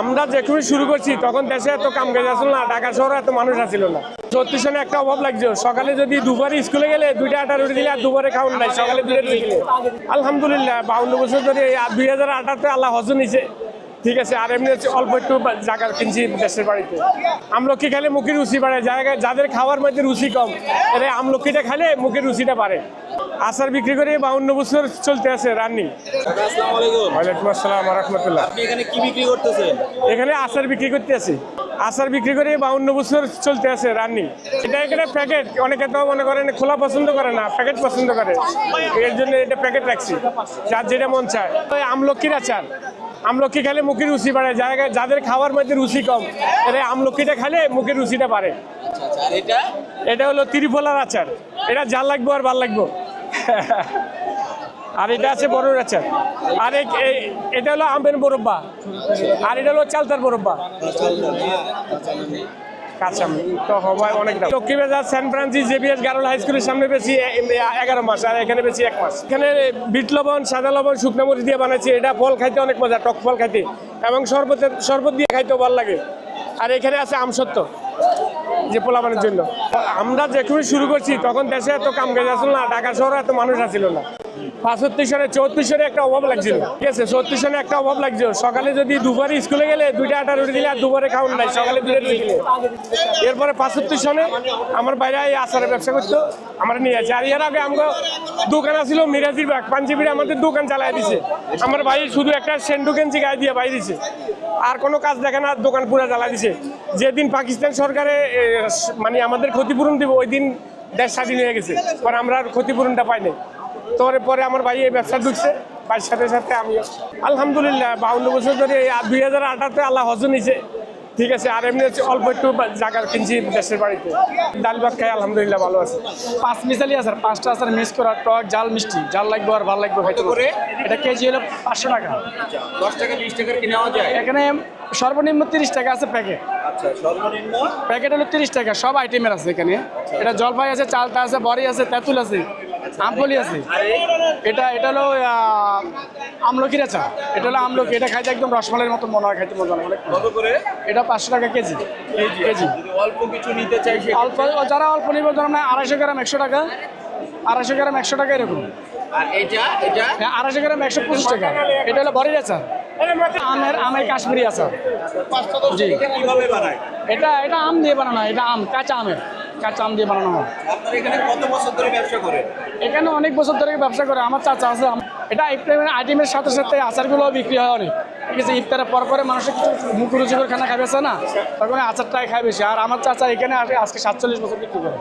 আমরা যেখানে শুরু করছি, তখন দেশে এত কাম কাজ আসল না, ঢাকা শহরে এত মানুষ আসিল না। সত্যি সনে একটা অভাব লাগছে। সকালে যদি দুবারে স্কুলে গেলে দুইটা আটা রুটি দিলে আর দুবারে খাওয়ান নাই, সকালে দুটো আলহামদুলিল্লাহ, বাউন্ন বছর ধরে দুই হাজার আঠারোতে আল্লাহ হজ নিছে। ঠিক আছে আর এমনি হচ্ছে অল্প একটু জায়গা কিনছি দেশের বাড়িতে। আমলকি খেলে মুখের রুচি বাড়ে জায়গায় যাদের খাওয়ার মধ্যে রুচি কম এরা আমলকিটা খেলে মুখের রুচিটা বাড়ে। আচার বিক্রি করে বাউন্ন বছর চলতে আছে রানিং। আসসালামু আলাইকুম। ওয়ালাইকুম আসসালাম রহমতুল্লাহ। এখানে কি বিক্রি করতেছেন? এখানে আচার বিক্রি করতে আছি। আচার বিক্রি করে বাউন্ন বছর চলতে আছে রানিং। এটা এখানে প্যাকেট অনেকে তো মনে করেন খোলা পছন্দ করে না প্যাকেট পছন্দ করে। এর জন্য এটা প্যাকেট রাখছি যার যেটা মন চায়। ওই আমলকির আচার। আমলকি খেলে মুখের রুচি বাড়ে যাদের খাওয়ার মধ্যে রুচি কম এটা আমলকিটা খেলে মুখের রুচিটা বাড়ে। এটা? এটা হলো ত্রিফলার আচার। এটা জাল লাগবো আর ভালো লাগবো। আর এটা আছে বড়োর আচার। আর এটা হলো আমের বরব্বা। আর এটা হলো চালতার বরব্বা। কাঁচা তো হবাই অনেক দাম। Lakshmi Bazar Saint Francis JBS Garol high স্কুলের সামনে বেশি এগারো মাস আর এখানে বেশি এক মাস। এখানে বিট লবণ সাদা লবণ শুকনো মরিচ দিয়ে বানাচ্ছি এটা ফল খাইতে অনেক মজা টক ফল খাইতে। এবং শরবতের শরবত দিয়ে খাইতেও ভালো লাগে। আর এখানে আছে আমসত্ব যে পোলাপানের জন্য। আমরা যখন শুরু করছি তখন দেশে এত কাম কাজ আসল না ঢাকা শহরে এত মানুষ আসছিল না। পাঁচত্রিশ সনে চৌত্রিশ সনে একটা অভাব লাগছিল। ঠিক আছে চৌত্রিশ সনে একটা অভাব লাগছিল। সকালে যদি দুবারে স্কুলে গেলে দুইটা আটা রুটি দিলে আর দুবারে খাওয়ান নাই, সকালে দুইটা রুটি দিলে। এরপরে পাঁচত্রিশ সনে আমার বাইরে এই আচারের ব্যবসা করতো, আমরা নিয়ে আছে আর এর আগে আমাকে দোকান আছিল মিরাজির বাগ, পাঞ্জাবির আমাদের দোকান চালাই দিছে। আমার ভাই শুধু একটা সেন্ডু গেঞ্জি গায়ে দিয়ে বাইরে দিছে। আর কোনো কাজ দেখে না, দোকান পুরা জ্বালা দিছে। যেদিন পাকিস্তান সরকারে মানে আমাদের ক্ষতিপূরণ দিব, ওই দিন দেশ স্বাধীন হয়ে গেছে। পরে আমরা আর ক্ষতিপূরণটা পাই নাই। তো এর পরে আমার ভাই এই ব্যবসা ঢুকছে ভাইয়ের সাথে সাথে আমিও। আলহামদুলিল্লাহ বাউন্ন বছর ধরে এই দুই হাজার আঠারোতে আল্লাহ হজ নিছে ঠিক আছে আর এমনি হচ্ছে অল্প একটু জায়গা কিনছি দেশের বাড়িতে। ডাল ভাত খাই আলহামদুলিল্লাহ ভালো আছে। পাঁচ মিশালি আছে পাঁচটা আছে মিক্স করা টক জাল মিষ্টি। জাল লাগবে আর ভালো লাগবে খাইতে করে? এটা কেজি হলো পাঁচশো টাকা। দশ টাকা বিশ টাকার কি নেওয়া যায়? এখানে সর্বনিম্ন তিরিশ টাকা আছে প্যাকেট। আচ্ছা প্যাকেট হলো তিরিশ টাকা সব আইটেমের আছে এখানে। এটা জলপাই আছে চালটা আছে বড়ি আছে তেঁতুল আছে। আমফলি আছে। এটা এটা হলো আমলকির আচার। এটা হলো আমলকি। এটা খাইতে একদম রসমালাইয়ের মতো মনে হয় খাইতে মজা লাগে অনেক কত করে? এটা পাঁচশো টাকা কেজি। কেজি। অল্প কিছু নিতে চাই অল্প যারা অল্প নিবে ধরুন আড়াইশো গ্রাম একশো টাকা। আড়াইশো গ্রাম একশো টাকা এরকম। আর এটা এটা হ্যাঁ, আড়াইশো গ্রাম একশো পঁচিশ টাকা। এটা হলো বড়ির আচার। আমের আমের কাশ্মীরি আচার। জি। এটা এটা আম দিয়ে বানানো এটা আম কাঁচা আমের। কাঁচা আম দিয়ে বানানো হয়। আপনার এখানে কত বছর ধরে ব্যবসা করে? এখানে অনেক বছর ধরে ব্যবসা করে। আমার চাচা আছে এটা ইফতারের আইটেমের সাথে সাথে আচারগুলোও বিক্রি হয় অনেক। ঠিক আছে ইফতারের পর পরে মানুষ কিছু মুখ রুচিকর খানা খাবে না? তখন আচারটাই খায় বেশি। আর আমার চাচা এখানে আসে আজকে সাতচল্লিশ বছর বিক্রি করে।